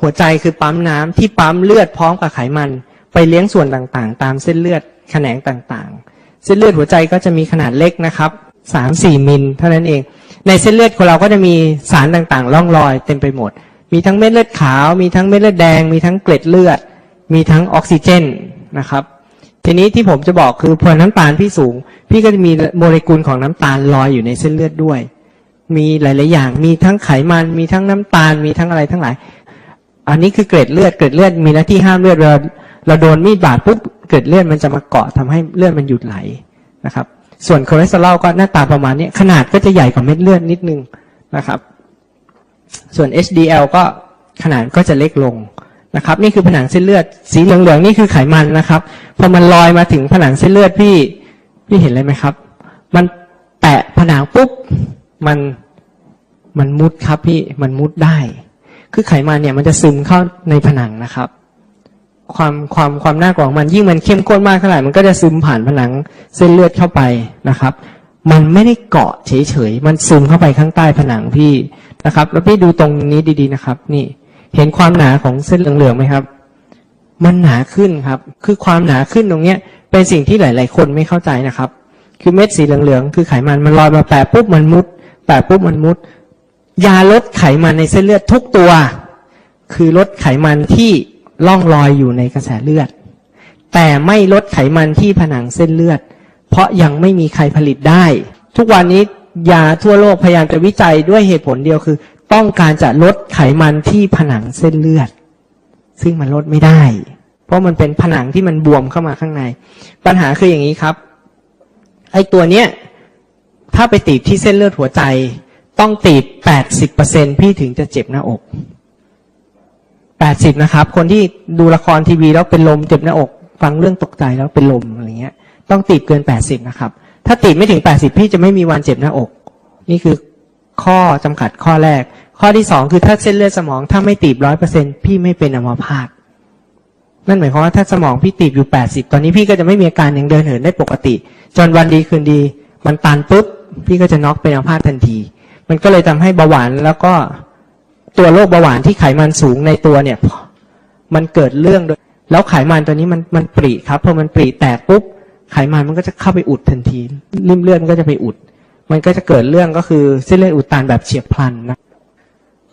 หัวใจคือปั๊มน้ำที่ปั๊มเลือดพร้อมกับไขมัน ไปเลี้ยงส่วนต่างๆ ตามเส้นเลือดแขนงต่างๆ เส้นเลือดหัวใจก็จะมีขนาดเล็กนะครับสามสี่มิลเท่านั้นเอง ในเส้นเลือดของเราก็จะมีสารต่างๆ ล่องลอยเต็มไปหมด มีทั้งเม็ดเลือดขาว มีทั้งเม็ดเลือดแดง มีทั้งเกล็ดเลือด มีทั้งออกซิเจนนะครับ ทีนี้ที่ผมจะบอกคือพอน้ำตาลพี่สูง พี่ก็จะมีโมเลกุลของน้ำตาลลอยอยู่ในเส้นเลือดด้วย มีหลาย ๆ อย่าง มีทั้งไขมัน มีทั้งน้ำตาล มีทั้งอะไรทั้งหลาย อันนี้คือเกล็ดเลือดเกล็ดเลือดมีหน้าที่ห้ามเลือดเราเราโดนมีดบาดปุ๊บเกล็ดเลือดมันจะมาเกาะทำให้เลือดมันหยุดไหลนะครับ ส่วนคอเลสเตอรอลก็หน้าตาประมาณนี้ขนาดก็จะใหญ่กว่าเม็ดเลือดนิดนึงนะครับ ส่วน HDL ก็ขนาดก็จะเล็กลงนะครับ นี่คือผนังเส้นเลือด สีเหลืองๆนี่คือไขมันนะครับพอมันลอยมาถึงผนังเส้นเลือดพี่พี่เห็นเลยไหมครับ มันแตะผนังปุ๊บมันมันมุดครับพี่มันมุดได้ คือไขมันเนี่ยมันจะซึมเข้าในผนังนะครับ ความความความน่ากลัวของมันยิ่งมันเข้มข้นมากเท่าไหร่มันก็จะซึมผ่านผนังเส้นเลือดเข้าไปนะครับ มันไม่ได้เกาะเฉยๆมันซึมเข้าไปข้างใต้ผนังพี่นะครับ แล้วพี่ดูตรงนี้ดีๆนะครับ นี่เห็นความหนาของเส้นเหลืองๆไหมครับ มันหนาขึ้นครับ คือความหนาขึ้นตรงเนี้ย เป็นสิ่งที่หลาย ๆ คนไม่เข้าใจนะครับ คือเม็ดสีเหลืองๆคือไขมันมันลอยมาแปะปุ๊บมันมุดแปะปุ๊บมันมุด ยาลดไขมันในเส้นเลือดทุกตัว คือลดไขมันที่ล่องลอยอยู่ในกระแสเลือด แต่ไม่ลดไขมันที่ผนังเส้นเลือด เพราะยังไม่มีใครผลิตได้ ทุกวันนี้ยาทั่วโลกพยายามจะวิจัยด้วยเหตุผลเดียวคือ ต้องการจะลดไขมันที่ผนังเส้นเลือด ซึ่งมันลดไม่ได้ เพราะมันเป็นผนังที่มันบวมเข้ามาข้างใน ปัญหาคืออย่างนี้ครับไอ้ตัวเนี้ยถ้าไปตีบที่เส้นเลือดหัวใจ ต้องตีบ80%พี่ถึงจะเจ็บหน้าอก80นะครับ คนที่ดูละครทีวีแล้วเป็นลมเจ็บหน้าอก ฟังเรื่องตกใจแล้วเป็นลมอะไรเงี้ย ต้องตีบเกิน80นะครับ ถ้าตีบไม่ถึง80พี่จะไม่มีวันเจ็บหน้าอก นี่คือข้อจำกัดข้อแรก ข้อที่สองคือถ้าเส้นเลือดสมองถ้าไม่ตีบ100%พี่ไม่เป็นอัมพาตนั่นหมายความว่าถ้าสมองพี่ตีบอยู่80ตอนนี้พี่ก็จะไม่มีอาการยังเดินเหินได้ปกติ จนวันดีคืนดี มันตันปุ๊บพี่ก็จะน็อกเป็นอัมพาตทันที มันก็เลยทำให้เบาหวานแล้วก็ตัวโรคเบาหวานที่ไขมันสูงในตัวเนี่ย มันเกิดเรื่องโดยแล้วไขมันตัวนี้มันมันปริครับพอมันปริแตกปุ๊บไขมันมันก็จะเข้าไปอุดทันทีริ่มเลือดมันก็จะไปอุด มันก็จะเกิดเรื่องก็คือเส้นเลือดอุดตันแบบเฉียบพลันนะ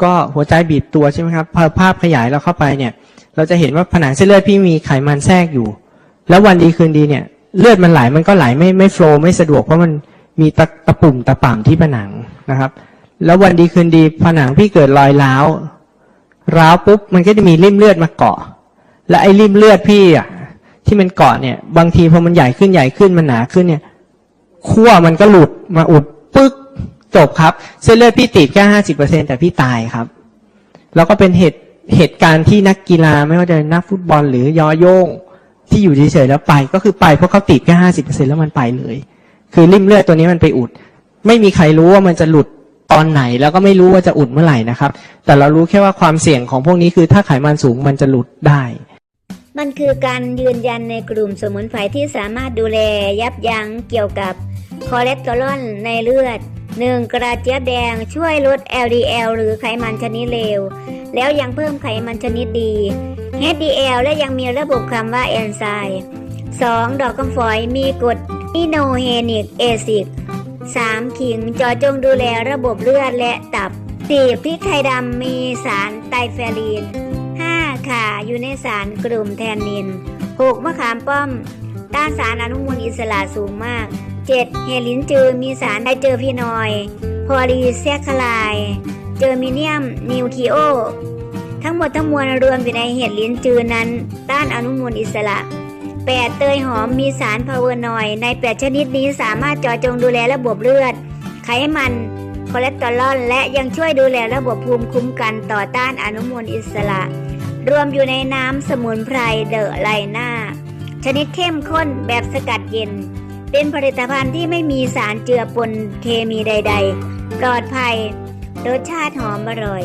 ก็หัวใจบีบตัวใช่ไหมครับพอภาพขยายเราเข้าไปเนี่ย เราจะเห็นว่าผนังเส้นเลือดพี่มีไขมันแทรกอยู่ แล้ววันดีคืนดีเนี่ย เลือดมันไหลมันก็ไหลไม่ไม่โฟล์ไม่สะดวกเพราะมัน มีตะตะปุ่มตะป่ำที่ผนังนะครับ แล้ววันดีคืนดีผนังพี่เกิดรอยร้าวร้าวปุ๊บมันก็จะมีริ่มเลือดมาเกาะ และไอ้ริ่มเลือดพี่อะที่มันเกาะเนี่ย บางทีพอมันใหญ่ขึ้นใหญ่ขึ้นมันหนาขึ้นเนี่ยขั้วมันก็หลุดมาอุดปึ๊กจบครับ เส้นเลือดพี่ติดแค่ห้าสิบเปอร์เซ็นแต่พี่ตายครับ แล้วก็เป็นเหตุเหตุการณ์ที่นักกีฬาไม่ว่าจะนักฟุตบอลหรือยอโย่งที่อยู่เฉยๆแล้วไป ก็คือไปเพราะเขาติดแค่ห้าสิบเปอร์เซ็นแล้วมันไปเลย คือริ่มเลือดตัวนี้มันไปอุด ไม่มีใครรู้ว่ามันจะหลุดตอนไหน แล้วก็ไม่รู้ว่าจะอุดเมื่อไหร่นะครับ แต่เรารู้แค่ว่าความเสี่ยงของพวกนี้คือถ้าไขมันสูงมันจะหลุดได้ มันคือการยืนยันในกลุ่มสมุนไพรที่สามารถดูแลยับยั้งเกี่ยวกับคอเลสเตอรอลในเลือด 1. กระเจี๊ยบแดงช่วยลด LDL หรือไขมันชนิดเลว แล้วยังเพิ่มไขมันชนิดดี HDL และยังมีระบบคำว่าเอนไซม์ 2. ดอกกำฝอยมีกรด อิโนเฮนิกเอซิก 3. ขิงจอจงดูแลระบบเลือดและตับ 4. พริกไทยดำมีสารไตรเฟรีน 5. ข่าอยู่ในสารกลุ่มแทนนิน 6. มะขามป้อม ต้านสารอนุมูลอิสระสูงมาก 7. เฮลินจือมีสารไดเจอร์ฟีนอยด์โพลีแซคคาไลด์เจอมิเนียม นิวคลีโอ ทั้งหมดทั้งมวลรวมอยู่ในเห็ดลิ้นจือนั้น ต้านอนุมูลอิสระ 8. เตยหอมมีสารพาวเวอร์นอยด์ใน 8 ชนิดนี้สามารถเจอจงดูแลระบบเลือด ไขมันคอเลสเตอรอลและยังช่วยดูแลระบบภูมิคุ้มกันต่อต้านอนุมูลอิสระ รวมอยู่ในน้ำสมุนไพรเดอะไลน่าชนิดเข้มข้นแบบสกัดเย็น เป็นผลิตภัณฑ์ที่ไม่มีสารเจือปนเคมีใด ๆ ปลอดภัย รสชาติหอมอร่อย